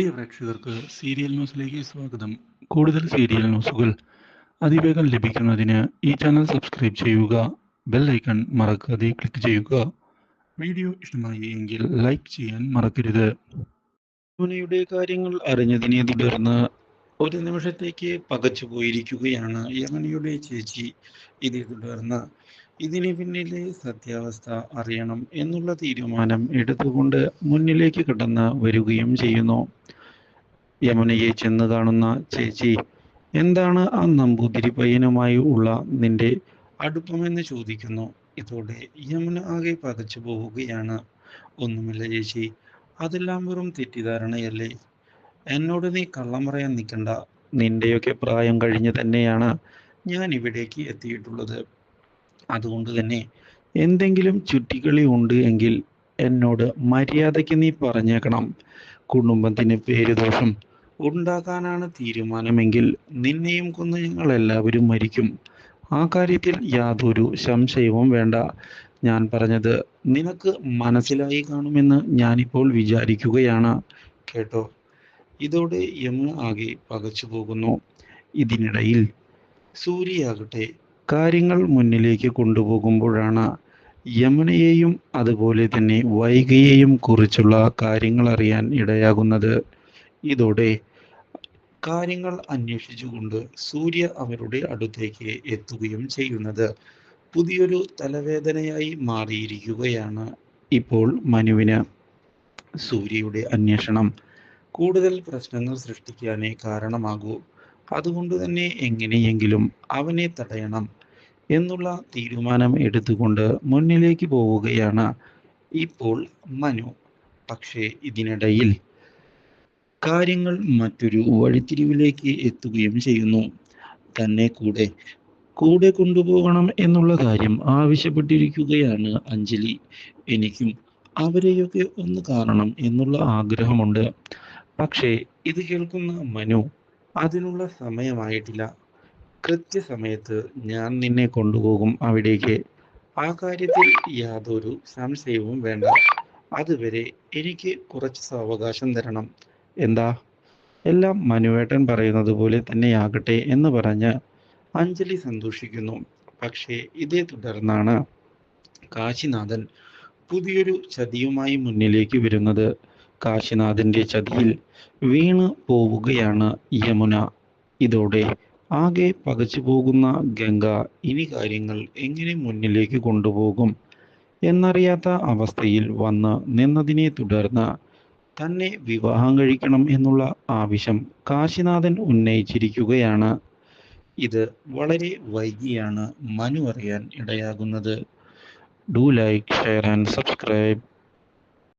പ്രിയ പ്രേക്ഷകർക്ക് സീരിയൽ ന്യൂസിലേക്ക് സ്വാഗതം. കൂടുതൽ സീരിയൽ ന്യൂസുകൾ അതിവേഗം ലഭിക്കുന്നതിന് ഈ ചാനൽ സബ്സ്ക്രൈബ് ചെയ്യുക ബെൽ ഐക്കൺ മറക്കാതെ ക്ലിക്ക് ചെയ്യുക. വീഡിയോ ഇഷ്ടമായി എങ്കിൽ ലൈക്ക് ചെയ്യാൻ മറക്കരുത്. യമുനയുടെ കാര്യങ്ങൾ അറിഞ്ഞതിനെ തുടർന്ന് ഒരു നിമിഷത്തേക്ക് പകച്ചു പോയിരിക്കുകയാണ് യമനിയുടെ ചേച്ചി. ഇതേ തുടർന്ന് ഇതിന് പിന്നിലെ സത്യാവസ്ഥ അറിയണം എന്നുള്ള തീരുമാനം എടുത്തുകൊണ്ട് മുന്നിലേക്ക് കടന്ന് വരികയും ചെയ്യുന്നു. യമുനയെ ചെന്ന് കാണുന്ന ചേച്ചി എന്താണ് ആ നമ്പൂതിരി പയ്യനുമായി ഉള്ള നിന്റെ അടുപ്പമെന്ന് ചോദിക്കുന്നു. ഇതോടെ യമുന ആകെ പതച്ചു പോവുകയാണ്. ഒന്നുമില്ല ചേച്ചി അതെല്ലാം വെറും തെറ്റിദ്ധാരണയല്ലേ. എന്നോട് നീ കള്ളം പറയാൻ നിൽക്കണ്ട. നിന്റെയൊക്കെ പ്രായം കഴിഞ്ഞ് തന്നെയാണ് ഞാൻ ഇവിടേക്ക് എത്തിയിട്ടുള്ളത്. അതുകൊണ്ട് തന്നെ എന്തെങ്കിലും ചുറ്റിക്കളി ഉണ്ട് എങ്കിൽ എന്നോട് മര്യാദയ്ക്ക് നീ പറഞ്ഞേക്കണം. കുടുംബത്തിന് പേരുദോഷം ഉണ്ടാക്കാനാണ് തീരുമാനമെങ്കിൽ നിന്നെയും കൊന്ന് ഞങ്ങൾ എല്ലാവരും മരിക്കും. ആ കാര്യത്തിൽ യാതൊരു സംശയവും വേണ്ട. ഞാൻ പറഞ്ഞത് നിനക്ക് മനസ്സിലായി കാണുമെന്ന് ഞാനിപ്പോൾ വിചാരിക്കുകയാണ്. കേട്ടോ? ഇതോടെ യമുന ആകെ പകച്ചു പോകുന്നു. ഇതിനിടയിൽ സൂര്യയാകട്ടെ കാര്യങ്ങൾ മുന്നിലേക്ക് കൊണ്ടുപോകുമ്പോഴാണ് യമുനയെയും അതുപോലെ തന്നെ വൈകയെയും കുറിച്ചുള്ള കാര്യങ്ങൾ അറിയാൻ ഇടയാകുന്നത്. ഇതോടെ കാര്യങ്ങൾ അന്വേഷിച്ചുകൊണ്ട് സൂര്യ അവരുടെ അടുത്തേക്ക് എത്തുകയും ചെയ്യുന്നത്. പുതിയൊരു തലവേദനയായി മാറിയിരിക്കുകയാണ് ഇപ്പോൾ മനുവിന് സൂര്യയുടെ അന്വേഷണം. കൂടുതൽ പ്രശ്നങ്ങൾ സൃഷ്ടിക്കാനേ കാരണമാകൂ. അതുകൊണ്ട് തന്നെ എങ്ങനെയെങ്കിലും അവനെ തടയണം എന്നുള്ള തീരുമാനം എടുത്തുകൊണ്ട് മുന്നിലേക്ക് പോവുകയാണ് ഇപ്പോൾ മനു. പക്ഷേ ഇതിനിടയിൽ കാര്യങ്ങൾ മറ്റൊരു വഴിത്തിരിവിലേക്ക് എത്തുകയും ചെയ്യുന്നു. തന്നെ കൂടെ കൂടെ കൊണ്ടുപോകണം എന്നുള്ള കാര്യം ആവശ്യപ്പെട്ടിരിക്കുകയാണ് അഞ്ജലി. എനിക്കും അവരെയൊക്കെ ഒന്ന് കാണണം എന്നുള്ള ആഗ്രഹമുണ്ട്. പക്ഷേ ഇത് കേൾക്കുന്ന മനു അതിനുള്ള സമയമായിട്ടില്ല. കൃത്യസമയത്ത് ഞാൻ നിന്നെ കൊണ്ടുപോകും അവിടേക്ക്. ആ കാര്യത്തിൽ യാതൊരു സംശയവും വേണ്ട. അതുവരെ എനിക്ക് കുറച്ച് സാവകാശം തരണം. എന്താ? എല്ലാം മനുവേട്ടൻ പറയുന്നത് പോലെ തന്നെയാകട്ടെ എന്ന് പറഞ്ഞ് അഞ്ജലി സന്തോഷിക്കുന്നു. പക്ഷേ ഇതേ തുടർന്നാണ് കാശിനാഥൻ പുതിയൊരു ചതിയുമായി മുന്നിലേക്ക് വരുന്നത്. കാശിനാഥന്റെ ചതിയിൽ വീണ് പോവുകയാണ് യമുന. ഇതോടെ ആകെ പകച്ചു പോകുന്ന ഗംഗ ഇനി കാര്യങ്ങൾ എങ്ങനെ മുന്നിലേക്ക് കൊണ്ടുപോകും എന്നറിയാത്ത അവസ്ഥയിൽ വന്ന് നിന്നതിനെ തുടർന്ന് തന്നെ വിവാഹം കഴിക്കണം എന്നുള്ള ആവശ്യം കാശിനാഥൻ ഉന്നയിച്ചിരിക്കുകയാണ്. ഇത് വളരെ വൈകിയാണ് മനു അറിയാൻ ഇടയാകുന്നത്. Do like share and subscribe